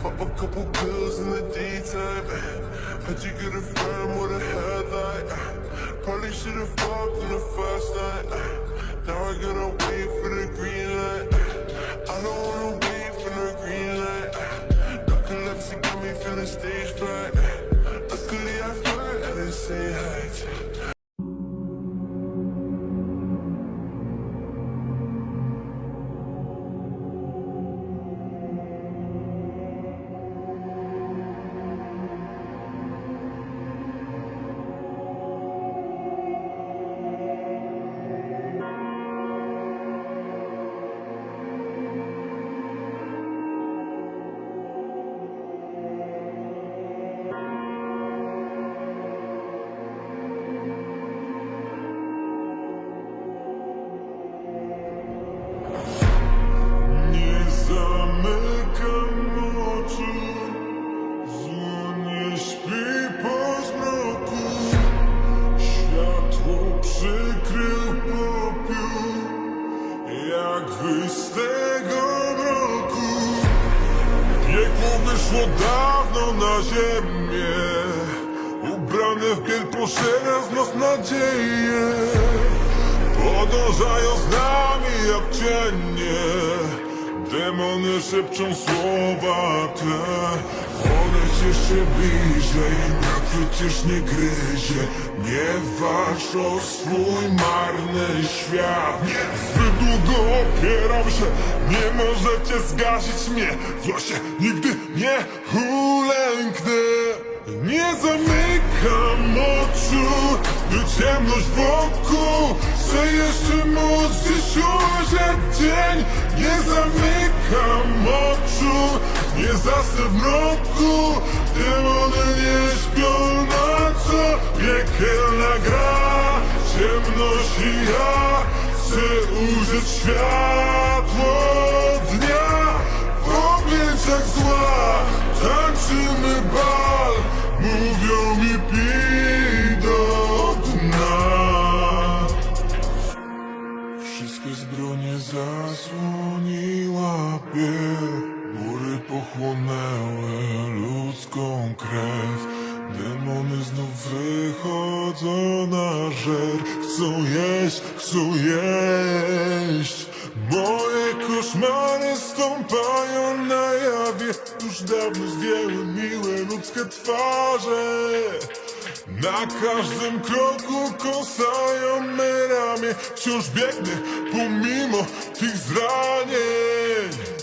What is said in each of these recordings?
Pop a couple pills in the daytime. Eh. How'd you get a firm with a headlight? Eh? Probably should've fucked in the first night. Eh. Now I gotta wait for the green light. I don't wanna wait for the green light. Narcolepsy got me feeling stage fright. Wyszło dawno na ziemię, ubrane w biel pożera znów nadzieję. Podążają z nami jak cienie Demony szepczą słowa te Podejdź jeszcze bliżej Ja przecież nie gryzie. Nie walcz o swój marny świat. Zbyt długo opieram się Nie możecie zgasić mnie. Się nigdy nie ulęknę nie zamykam oczu, gdy ciemność wokół. Chcę jeszcze móc dziś ujrzeć nie zasnę w mroku Demony nie śpią na co Piekielna gra, ciemność i ja Chcę ujrzeć światło dnia. W objęciach zła tańczymy ludzką krew. Demony znów wychodzą na żer. Chcą jeść, chcą jeść. Moje koszmary stąpają na jawie. Już dawno zdjęły miłe ludzkie twarze. Na każdym kroku kąsają me ramię. Wciąż biegnę pomimo tych zranień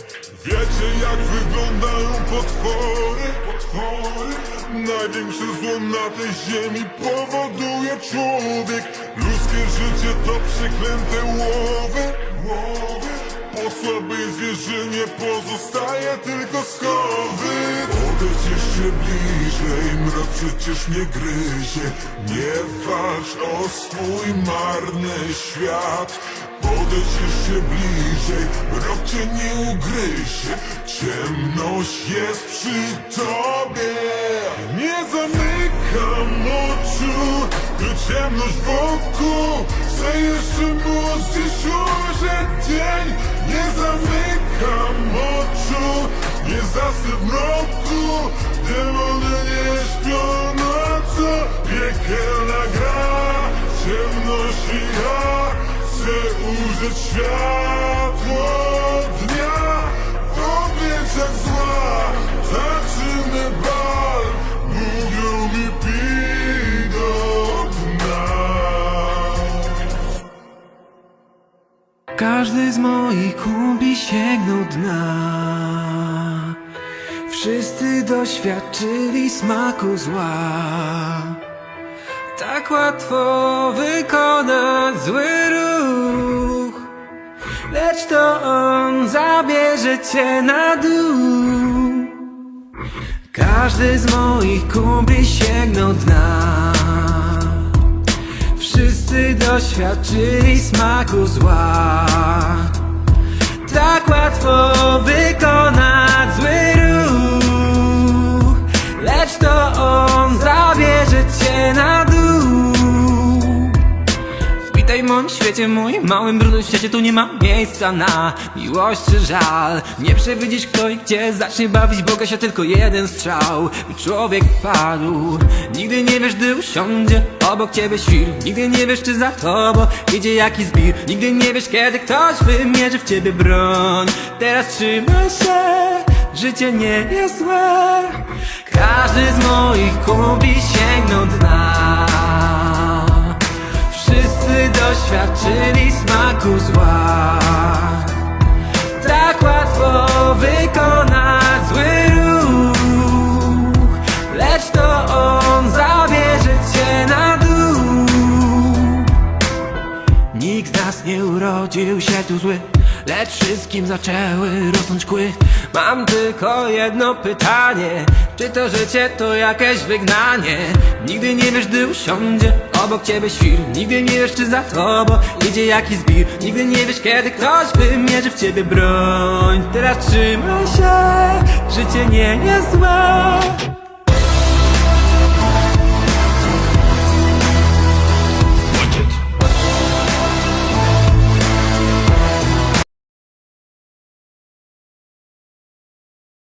Wiecie jak wyglądają potwory, potwory. Największe zło na tej ziemi powoduje człowiek. Ludzkie życie to przeklęte łowy, łowy Po słabej zwierzynie pozostaje tylko skowy Podejdź jeszcze bliżej, mrok przecież nie gryzie. Nie walcz o swój marny świat. Podejdź jeszcze bliżej, rok cię nie ugryzie. Ciemność jest przy tobie. Nie zamykam oczu, gdy ciemność wokół Chcę jeszcze dziś ujrzeć dzień Nie zamykam oczu, nie zasnę w mroku Demony nie śpią nocą Piekielna gra, ciemność i ja Chcę ujrzeć światło Każdy z moich kumpli sięgnął dna. Wszyscy doświadczyli smaku zła. Tak łatwo wykonać zły ruch Lecz to on zabierze cię na dół. Każdy z moich kumpli sięgnął dna Wszyscy doświadczyli smaku zła. Tak łatwo wykonać zły ruch Lecz to on zabierze cię na dół. W moim świecie moim małym, brudnym świecie tu nie ma miejsca na miłość czy żal. Nie przewidzisz kto i gdzie zacznie bawić Boga się tylko jeden strzał. By człowiek padł Nigdy nie usiądzie obok ciebie świr Nigdy nie wiesz, czy za tobą idzie jakiś zbir. Nigdy nie wiesz, kiedy ktoś wymierzy w ciebie broń. Teraz trzymaj się, życie nie jest złe. Każdy z moich kumpli sięgnął dna. Wszyscy doświadczyli smaku zła. Tak łatwo wykonać urodził się tu zły Lecz wszystkim zaczęły rosnąć kły. Mam tylko jedno pytanie Czy to życie to jakieś wygnanie? Nigdy nie wiesz, gdy usiądzie obok ciebie świr. Nigdy nie wiesz, czy za tobą idzie jakiś zbir. Nigdy nie wiesz, kiedy ktoś wymierzy w ciebie broń. Teraz trzymaj się, życie nie jest złe